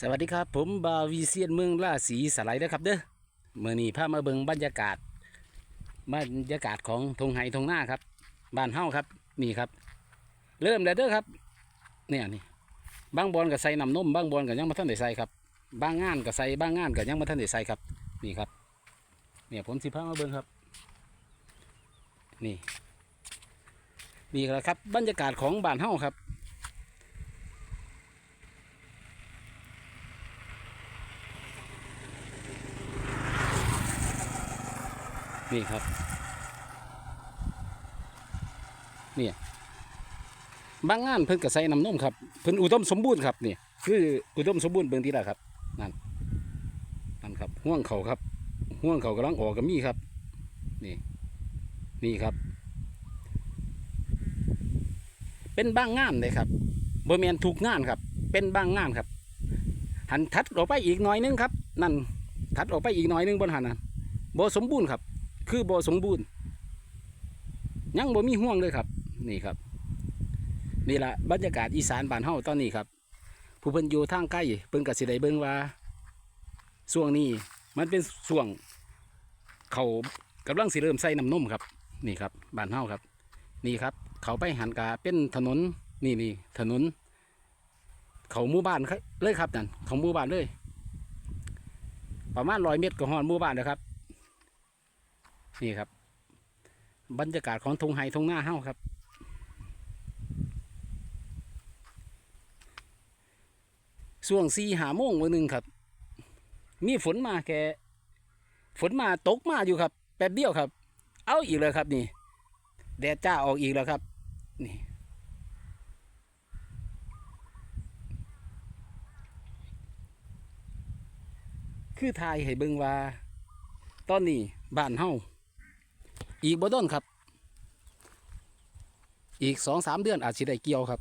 สวัสดีครับผมบาวีเซียนเมืองล่าสีสไลด์นะครับเด้อเมื่อนี้พามาเบิงบรรยากาศบรรยากาศของทงไฮทงหน้าครับบ้านเฮ้าครับนี่ครับ เริ่มแล้วเด้อครับ เนี่ยนี่บางบอลก็ใส่น้ำนมบางบอลก็ยังมาท่านได้ใส่ครับบางงานก็ใส่บางงานก็ยังมาท่านได้ใส่ครับ นี่ครับ เนี่ยผมสิพามาเบิงครับ นี่นี่แหละครับ บรรยากาศของบ้านเฮ้าครับ นี่ครับ เนี่ยบางงานเพิ่นก็ใส่น้ำนมครับเพิ่นอุดมสมบูรณ์ครับนี่คืออุดมสมบูรณ์เบิ่งที่ละครับนั่นนั่นครับห่วงเขาครับห่วงเขากำลังออกก็มีครับ นี่นี่ครับ เป็นบางงานเลยครับบ่แม่นทุกงานครับ เป็นบางงานครับ หันทัดออกไปอีกหน่อยนึงครับ นั่นทัดออกไปอีกหน่อยนึงบนหันน่ะบ่สมบูรณ์ครับ คือบ่สมบูรณ์ยังบ่มีห่วงเลยครับ นี่ครับนี่ละบรรยากาศอีสานบ้านเฮาตอนนี้ครับ ผู้เพิ่นอยู่ทางใกล้เพิ่นก็สิได้เบิ่งว่าช่วงนี้มันเป็นช่วง เขากำลังสิเริ่มใส่น้ำนมครับ นี่ครับบ้านเฮาครับ นี่ครับ เขาไปหันกาเป็นถนนนี่นี่ถนน เขาหมู่บ้านเลยครับนั่นเขาหมู่บ้านเลย ประมาณร้อยเมตรก็ฮอดหมู่บ้านนะครับ นี่ครับ บรรยากาศของทงไฮทงหน้าเฮ้าครับช่วงสี่หาโมงวันหนึ่งครับ มีฝนมาแค่ฝนมาตกมาอยู่ครับ แป๊บเดียวครับ เอาอีกแล้วครับนี่แดดจ้าออกอีกแล้วครับ นี่คือทายให้เบิ่งว่า ตอนนี้บ้านเฮา อีกบ่ด้นครับ อีกสองสามเดือนอาจสิได้เกี่ยวครับ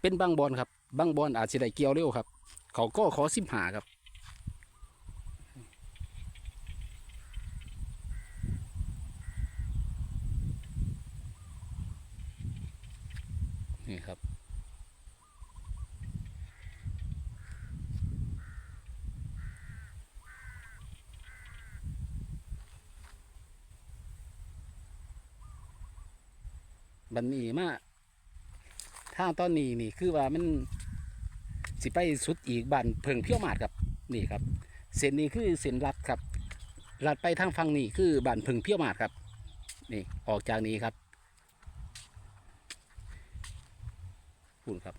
เป็นบางบอลครับบางบอลอาจสิได้เกี่ยวเร็วครับ เขาก็ขอสิบหาครับนี่ครับ บันนี้มาทางตอนนี้นี่คือว่ามันสิไปสุดอีกบ้านเพิงเพี้ยวหมาดครับนี่ครับ เส้นนี้คือเส้นลัดครับลัดไปทางฝั่งนี้คือบ้านเพิงเพี้ยวหมาดครับ นี่ออกจากนี้ครับพูนครับ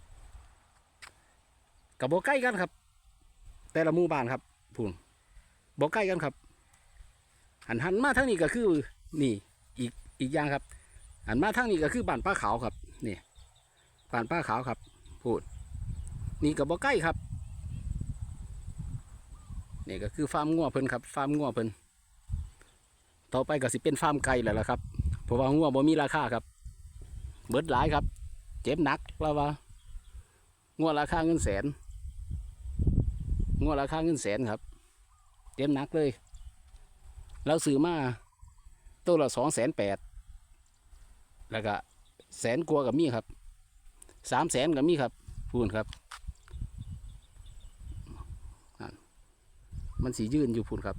กับโบใกล้กันครับ แต่ละหมู่บ้านครับพูนโบใกล้กันครับ หันหันมาทางนี้ก็คือนี่อีกอีกอย่างครับ อันมาทางนี้ก็คือบ้านป้าขาวครับนี่บ้านป้าขาวครับ พูด นี่กับบ่ใกล้ครับนี่ก็คือฟาร์มงัวเพิ่นครับฟาร์มงัวเพิ่นต่อไปก็สิเป็นฟาร์มไก่แล้วล่ะครับเพราะว่างัวบ่มีราคาครับ เบิดหลายครับ เจ็บหนักแล้วว่างัวราคาเงินแสนงัวราคาเงินแสนครับ เจ็บหนักเลยเราซื้อมาตัวละสองแสนแปด แล้วก็แสนกว่ากับมีครับสามแสนกับมีครับพูนครับ มันสียื่นอยู่พูนครับ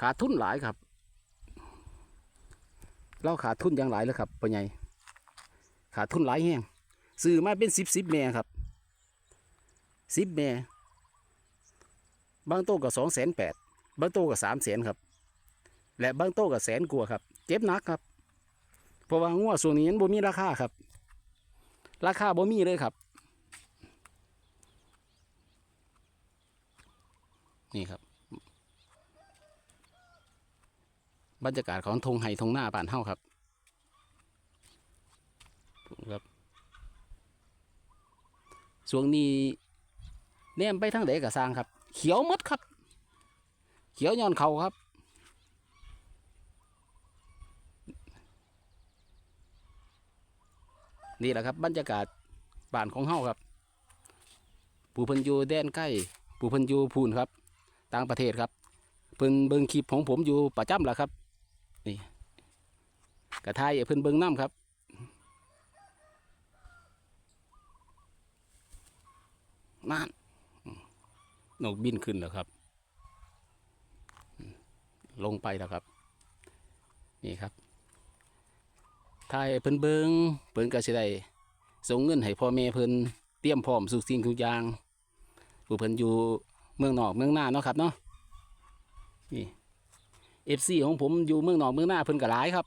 ขาดทุนหลายครับเราขาดทุนอย่างหลายเลยครับปัญญขาดทุนหลายแห้งซื้อมาเป็นสิบสิบแม่ครับสิบแม่บางโต๊ะก็สองแสนแปด บางโต๊ะก็สามแสนครับ และบางโต๊ะก็แสนกว่าครับ เจ็บหนักครับ เพราะว่างัวส่วนนี้มันบ่มีราคาครับ ราคาบ่มีเลยครับ นี่ครับ บรรยากาศของทงไห้ทงหน้าบ้านเฮาครับครับช่วงนี้แนมไปทางไหนก็สร้างครับ เขียวมดครับ เขียวย้อนเขาครับ นี่แหละครับ บรรยากาศบ้านของเฮาครับผู้เพิ่นอยู่แดนใกล้ผู้เพิ่นอยู่พูนครับ ต่างประเทศครับ เพิ่นเบิ่งคลิปของผมอยู่ประจำแหละครับ นี่กระทายให้เพิ่นเบิ่งน้ำครับนั่นนกบินขึ้นแล้วครับ ลงไปแล้วครับ นี่ครับทายให้เพิ่นเบิงเพิ่นก็สิได้ส่งเงินให้พ่อแม่เพิ่นเตรียมพร้อมสุกสิ่งทุกอย่างผู้เพิ่นอยู่เมืองนอกเมืองหน้าเนาะครับเนาะนี่เอฟซีของผมอยู่เมืองนอกเมืองหน้าเพิ่นก็หลายครับ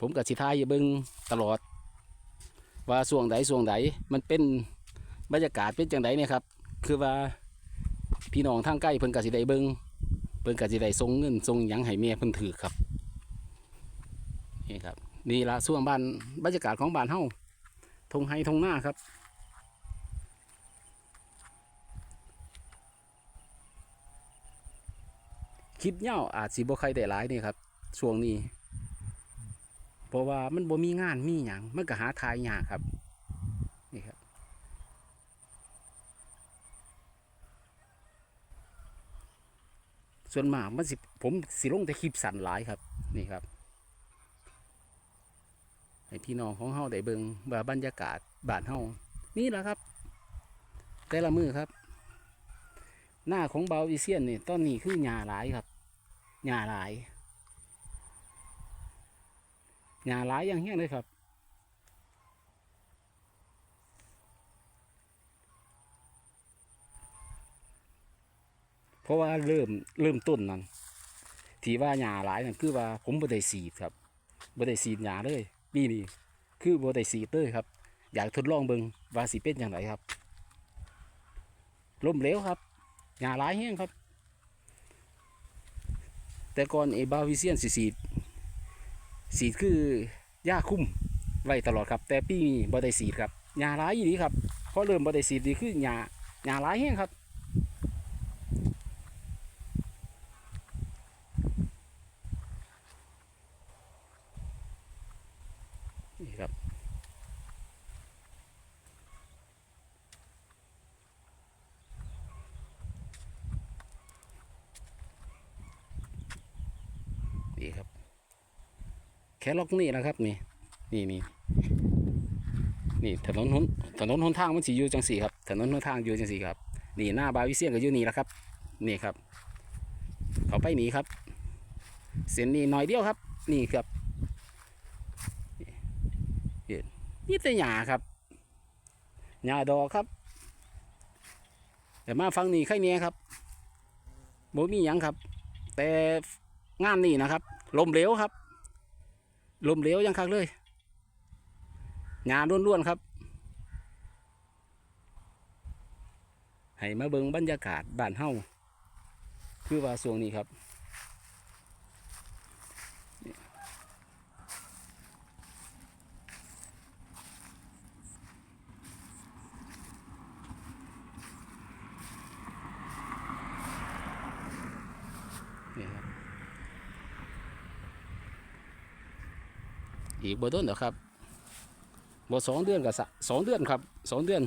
ผมกับสิทายอย่เบิงตลอด ว่าส่วงใดส่วงใดมันเป็นบรรยากาศเป็นจังไดเนี่ยครับ คือว่าพี่น้องทางใกล้เพิ่นกสิได้เบิงเพิ่นกสิได้ส่งเงินส่งหยังให้แม่เพิ่นถือครับนี่ครับนี่ละส่วงบ้านบรรยากาศของบ้านเฮาทงไฮทงหน้าครับคลิปเงาอาจสิบ่ใครได้หลายนี่ครับช่วงนี้ เพราะว่ามันบ่มีงานมีหยังมันก็หาทายยากครับ นี่ครับ ส่วนมากมันสิผมสิลงแต่คลิปสั้นหลายครับนี่ครับให้พี่น้องของเฮาได้เบิ่งว่าบรรยากาศบ้านเฮานี่แหละครับ แต่ละมือครับ หน้าของเบาอีเซียนนี่ตอนนี้คือหญ้าหลายครับหญ้าหลายหญ้าหลายอย่างเงี้ยเลยครับ ราะว่าเริ่มเริ่มต้นนั้นที่ว่าหญ้าหลายนั่นคือว่าผมบ่ได้สีดครับบ่ได้สีดหญ้าเลยปีนี้คือบ่ได้สีดเลยครับ อยากทดลองเบิ่งว่าสิเป็นอย่างไรครับล้มเหลวครับหญ้าหลายแห้งครับ แต่ก่อนไอ้บาวิเซียนสีสีดสีดคือหญ้าคุ้มไว้ตลอดครับ แต่ปีนี้บ่ได้สีดครับหญ้าหลายอีหลีครับพอเริ่มบ่ได้สีดนี่คือหญ้าหญ้าหลายแห้งครับ นี่ครับ นี่ครับ แค่ล็อกนี่นะครับนี่นี่นี่นี่ถนนหนถนนหนทางมันสีอยู่จังสีครับถนนหนทางอยู่จังสีครับนี่หน้าบาวิเซียนก็อยู่นี่แหละครับนี่ครับ เขาไปหนีครับ เส้นนี้หน่อยเดียวครับ นี่ครับนี่แต่หญ้าครับหญ้าดอกครับ แต่มาฟังนี่ใครเนี้ยครับบ่มีหยังครับ แต่งานนี่นะครับ ลมเหลวครับ ลมเหลวยังคักเลยหญ้าล้วนๆครับ ให้มาเบิงบรรยากาศบ้านเฮาคือว่าส่วงนี้ครับ อีกบ่ต้นเดี๋ยวครับบ่สองเดือนกับสองเดือนครับสองเดือน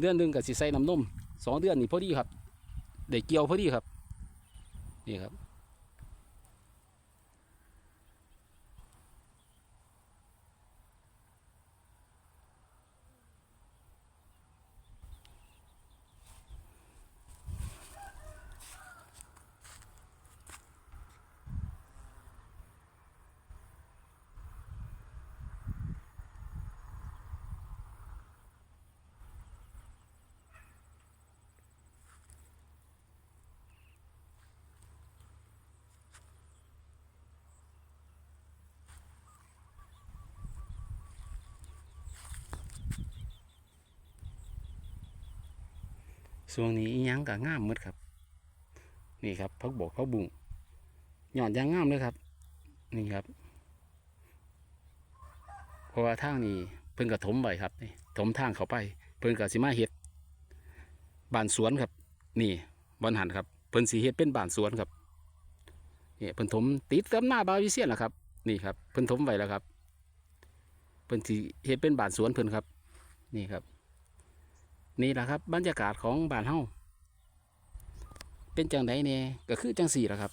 เดือนหนึ่งกับสิใส่น้ำนมสองเดือนนี่พอดีครับได้เกี่ยวพอดีครับนี่ครับ ช่วงนี้อิหยังก็งามหมดครับ นี่ครับพักบกพักบุ้งหย่อนยางงามเลยครับ นี่ครับ เพราะว่าทางนี้เพิ่นกระถมไว้ครับนี่ถมทางเขาไป เพิ่นกสิมาเฮ็ดบานสวนครับ นี่บอนหันครับ เพิ่นสีเฮ็ดเป็นบานสวนครับนี่เพิ่นถมติดกับหน้าบาวิเซียนแหละครับ นี่ครับ เพิ่นถมไว้แล้วครับ เพิ่นสีเฮ็ดเป็นบานสวนเพิ่นครับ นี่ครับ นี่แหละครับบรรยากาศของบ้านเฮาเป็นจังไดเนี่ยก็คือจังสี่แหละครับ